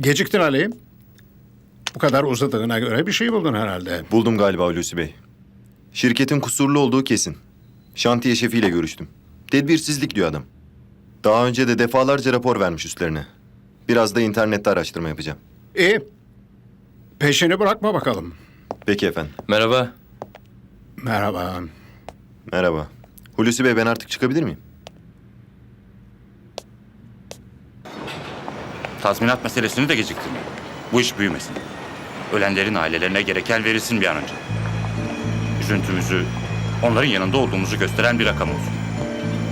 Geciktin Ali. Bu kadar uzadığına göre bir şey buldun herhalde. Buldum galiba Hulusi Bey. Şirketin kusurlu olduğu kesin. Şantiye şefiyle görüştüm. Tedbirsizlik diyor adam. Daha önce de defalarca rapor vermiş üstlerine. Biraz da internette araştırma yapacağım. İyi. Peşini bırakma bakalım. Peki efendim. Merhaba. Merhaba. Merhaba. Hulusi Bey ben artık çıkabilir miyim? Tazminat meselesini de geciktirme. Bu iş büyümesin. Ölenlerin ailelerine gereken verilsin bir an önce. Üzüntümüzü, onların yanında olduğumuzu gösteren bir rakam olsun.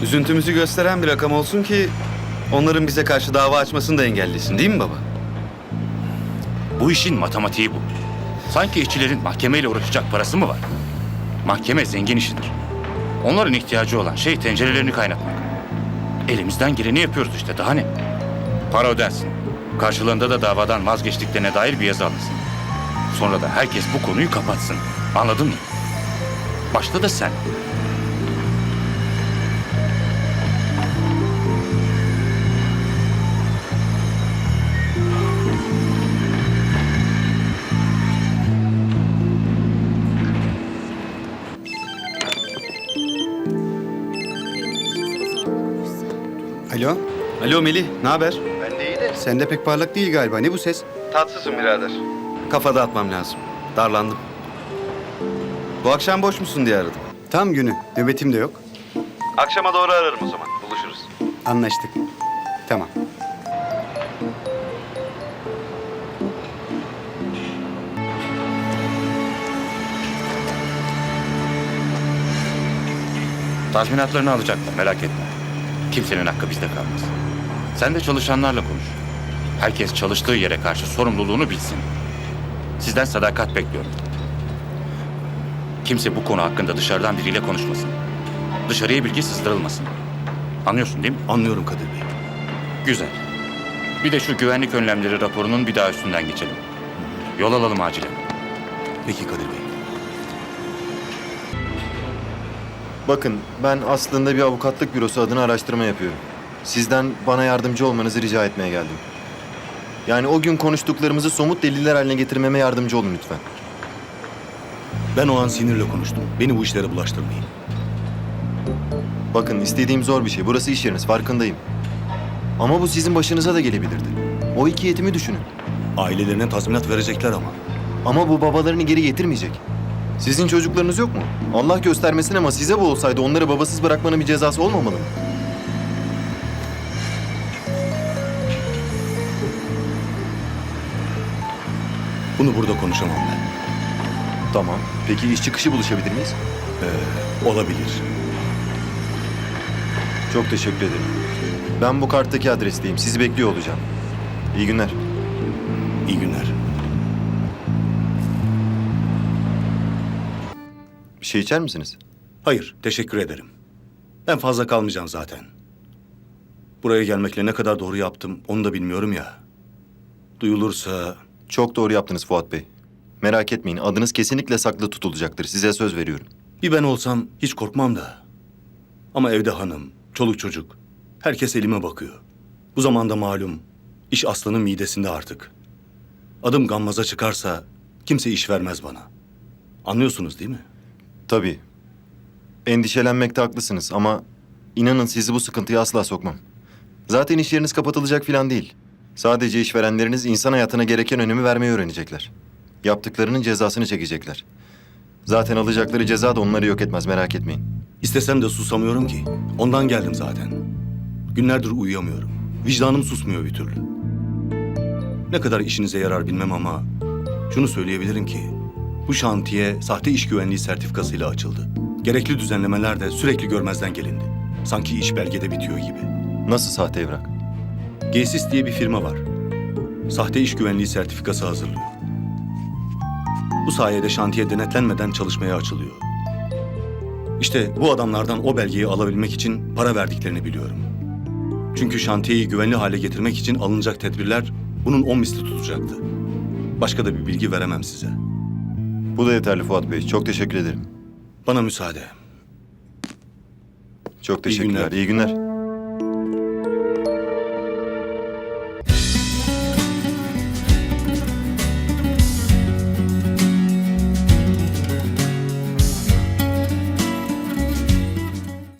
Üzüntümüzü gösteren bir rakam olsun ki onların bize karşı dava açmasını da engellesin değil mi baba? Bu işin matematiği bu. Sanki işçilerin mahkemeyle uğraşacak parası mı var? Mahkeme zengin işidir. Onların ihtiyacı olan şey tencerelerini kaynatmak. Elimizden geleni yapıyoruz işte daha ne? Para ödensin. Karşılığında da davadan vazgeçtiklerine dair bir yazı alınsın. Sonra da herkes bu konuyu kapatsın. Anladın mı? Başta da sen. Alo, Alo Melih, ne haber? Ben de pek parlak değil galiba. Ne bu ses? Tatsızım birader. Kafada atmam lazım. Darlandım. Bu akşam boş musun diye aradım. Tam günü, nöbetim de yok. Akşama doğru ararım o zaman. Buluşuruz. Anlaştık. Tamam. Tazminatlarını alacaklar merak etme. Kimsenin hakkı bizde kalmaz. Sen de çalışanlarla konuş. Herkes çalıştığı yere karşı sorumluluğunu bilsin. Sizden sadakat bekliyorum. Kimse bu konu hakkında dışarıdan biriyle konuşmasın. Dışarıya bilgi sızdırılmasın. Anlıyorsun değil mi? Anlıyorum Kadir Bey. Güzel. Bir de şu güvenlik önlemleri raporunun bir daha üstünden geçelim. Yol alalım acilen. Peki Kadir Bey. Bakın ben aslında bir avukatlık bürosu adına araştırma yapıyorum. Sizden bana yardımcı olmanızı rica etmeye geldim. Yani o gün konuştuklarımızı somut deliller haline getirmeme yardımcı olun lütfen. Ben o an sinirle konuştum. Beni bu işlere bulaştırmayın. Bakın istediğim zor bir şey. Burası iş yeriniz farkındayım. Ama bu sizin başınıza da gelebilirdi. O iki yetimi düşünün. Ailelerine tazminat verecekler ama. Ama bu babalarını geri getirmeyecek. Sizin çocuklarınız yok mu? Allah göstermesin ama size bu olsaydı onları babasız bırakmanın bir cezası olmamalı mı? Bunu burada konuşamam ben. Tamam. Peki iş çıkışı buluşabilir miyiz? Olabilir. Çok teşekkür ederim. Ben bu karttaki adresteyim. Sizi bekliyor olacağım. İyi günler. İyi günler. Bir şey içer misiniz? Hayır, teşekkür ederim. Ben fazla kalmayacağım zaten. Buraya gelmekle ne kadar doğru yaptım onu da bilmiyorum ya. Duyulursa Çok doğru yaptınız Fuat Bey. Merak etmeyin. Adınız kesinlikle saklı tutulacaktır. Size söz veriyorum. bir ben olsam hiç korkmam da. Ama evde hanım, çoluk çocuk. Herkes elime bakıyor. Bu zamanda malum iş aslanın midesinde artık. Adım gammaza çıkarsa kimse iş vermez bana. Anlıyorsunuz değil mi? Tabii. Endişelenmekte haklısınız ama inanın sizi bu sıkıntıya asla sokmam. Zaten iş yeriniz kapatılacak falan değil. Sadece işverenleriniz insan hayatına gereken önemi vermeyi öğrenecekler. Yaptıklarının cezasını çekecekler. Zaten alacakları ceza da onları yok etmez merak etmeyin. İstesem de susamıyorum ki. Ondan geldim zaten. Günlerdir uyuyamıyorum. Vicdanım susmuyor bir türlü. Ne kadar işinize yarar bilmem ama şunu söyleyebilirim ki bu şantiye sahte iş güvenliği sertifikasıyla açıldı. Gerekli düzenlemeler de sürekli görmezden gelindi. Sanki iş belgede bitiyor gibi. Nasıl sahte evrak? Gesis diye bir firma var. Sahte iş güvenliği sertifikası hazırlıyor. Bu sayede şantiye denetlenmeden çalışmaya açılıyor. İşte bu adamlardan o belgeyi alabilmek için para verdiklerini biliyorum. Çünkü şantiyeyi güvenli hale getirmek için alınacak tedbirler bunun on misli tutacaktı. Başka da bir bilgi veremem size. Bu da yeterli Fuat Bey. Çok teşekkür ederim. Bana müsaade. Çok teşekkürler. günler. İyi günler.